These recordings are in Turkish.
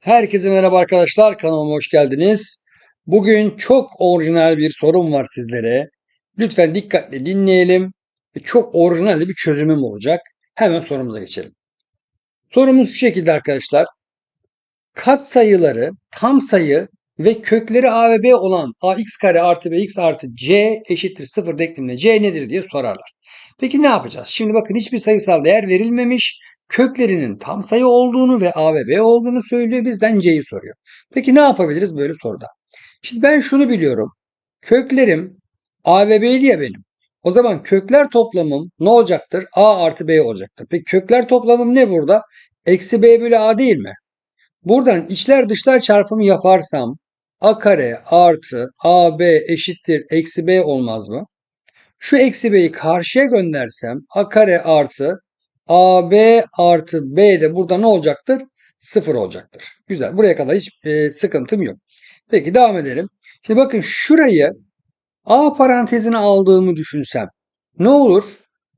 Herkese merhaba arkadaşlar. Kanalıma hoş geldiniz. Bugün çok orijinal bir sorum var sizlere. Lütfen dikkatle dinleyelim. Çok orijinal bir çözümüm olacak. Hemen sorumuza geçelim. Sorumuz şu şekilde arkadaşlar. Katsayıları, tam sayı ve kökleri a ve b olan ax kare artı bx artı c eşittir 0 denkleminde c nedir diye sorarlar. Peki ne yapacağız? Şimdi bakın hiçbir sayısal değer verilmemiş köklerinin tam sayı olduğunu ve a ve b olduğunu söylüyor. Bizden c'yi soruyor. Peki ne yapabiliriz böyle soruda? Şimdi ben şunu biliyorum. Köklerim a ve b'ydi ya benim. O zaman kökler toplamım ne olacaktır? a artı b olacaktır. Peki kökler toplamım ne burada? Eksi b bölü a değil mi? Buradan içler dışlar çarpımı yaparsam a kare artı ab eşittir eksi b olmaz mı? Şu eksi b'yi karşıya göndersem a kare artı AB artı B de burada ne olacaktır? 0 olacaktır. Güzel. Buraya kadar hiç e, sıkıntım yok. Peki devam edelim. Şimdi bakın şurayı A parantezine aldığımı düşünsem ne olur?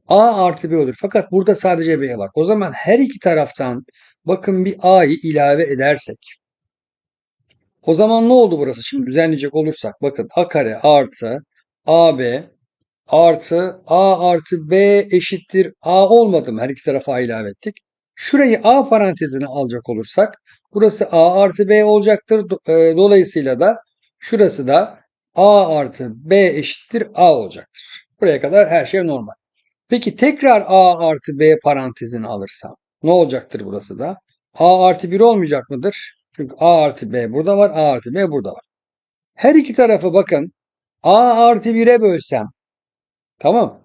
A artı B olur. Fakat burada sadece B var. O zaman her iki taraftan bakın bir A'yı ilave edersek. O zaman ne oldu burası? Şimdi düzenleyecek olursak bakın A kare artı AB artı a artı b eşittir a olmadı mı? Her iki tarafa ilave ettik. Şurayı a parantezine alacak olursak burası a artı b olacaktır. E, dolayısıyla da şurası da a artı b eşittir a olacaktır. Buraya kadar her şey normal. Peki tekrar a artı b parantezini alırsam ne olacaktır burası da? a artı 1 olmayacak mıdır? Çünkü a artı b burada var, a artı b burada var. Her iki tarafı bakın a artı 1'e bölsem Tamam.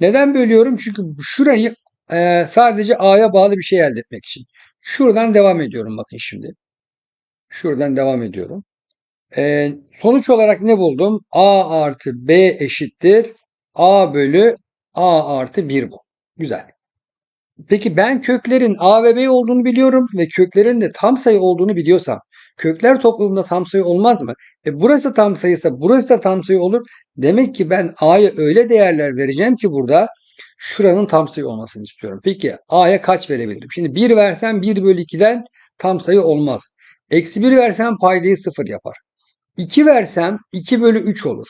Neden bölüyorum? Çünkü şurayı e, sadece A'ya bağlı bir şey elde etmek için. Şuradan devam ediyorum bakın şimdi. Şuradan devam ediyorum. E, sonuç olarak ne buldum? A artı B eşittir. A bölü A artı 1 bu. Güzel. Peki ben köklerin A ve B olduğunu biliyorum ve köklerin de tam sayı olduğunu biliyorsam kökler toplumunda tam sayı olmaz mı? E burası tam sayıysa burası da tam sayı olur. Demek ki ben A'ya öyle değerler vereceğim ki burada şuranın tam sayı olmasını istiyorum. Peki A'ya kaç verebilirim? Şimdi 1 versem 1 bölü 2'den tam sayı olmaz. Eksi 1 versem paydayı 0 yapar. 2 versem 2 bölü 3 olur.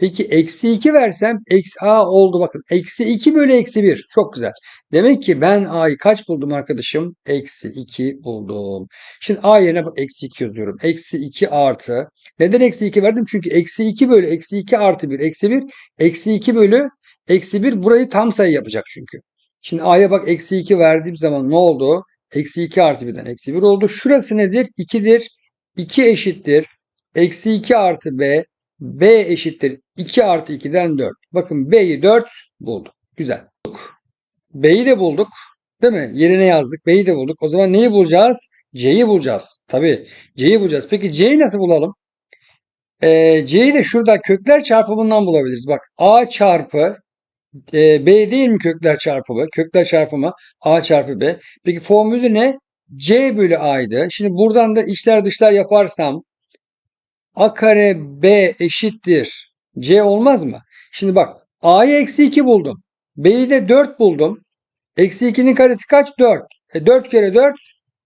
Peki eksi 2 versem eksi a oldu bakın. Eksi 2 bölü eksi 1. Çok güzel. Demek ki ben a'yı kaç buldum arkadaşım? Eksi 2 buldum. Şimdi a yerine eksi 2 yazıyorum. Eksi 2 artı. Neden eksi 2 verdim? Çünkü eksi 2 bölü eksi 2 artı 1 eksi 1. Eksi 2 bölü eksi 1 burayı tam sayı yapacak çünkü. Şimdi a'ya bak eksi 2 verdiğim zaman ne oldu? Eksi 2 artı 1'den eksi 1 oldu. Şurası nedir? 2'dir. 2 eşittir. Eksi 2 artı b B eşittir 2 artı 2'den 4. Bakın B'yi 4 bulduk. Güzel. B'yi de bulduk. Değil mi? Yerine yazdık. B'yi de bulduk. O zaman neyi bulacağız? C'yi bulacağız. Tabii. C'yi bulacağız. Peki C'yi nasıl bulalım? Ee, C'yi de şurada kökler çarpımından bulabiliriz. Bak A çarpı e, B değil mi kökler çarpımı? Kökler çarpımı A çarpı B. Peki formülü ne? C bölü A'ydı. Şimdi buradan da içler dışlar yaparsam a kare b eşittir c olmaz mı? Şimdi bak a'yı eksi 2 buldum. b'yi de 4 buldum. Eksi 2'nin karesi kaç? 4. E 4 kere 4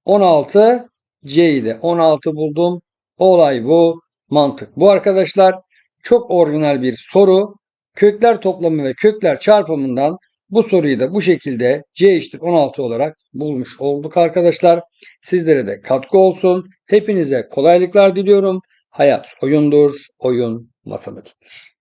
16. c'yi de 16 buldum. Olay bu. Mantık. Bu arkadaşlar çok orijinal bir soru. Kökler toplamı ve kökler çarpımından bu soruyu da bu şekilde C eşittir 16 olarak bulmuş olduk arkadaşlar. Sizlere de katkı olsun. Hepinize kolaylıklar diliyorum. Hayat oyundur, oyun matematiktir.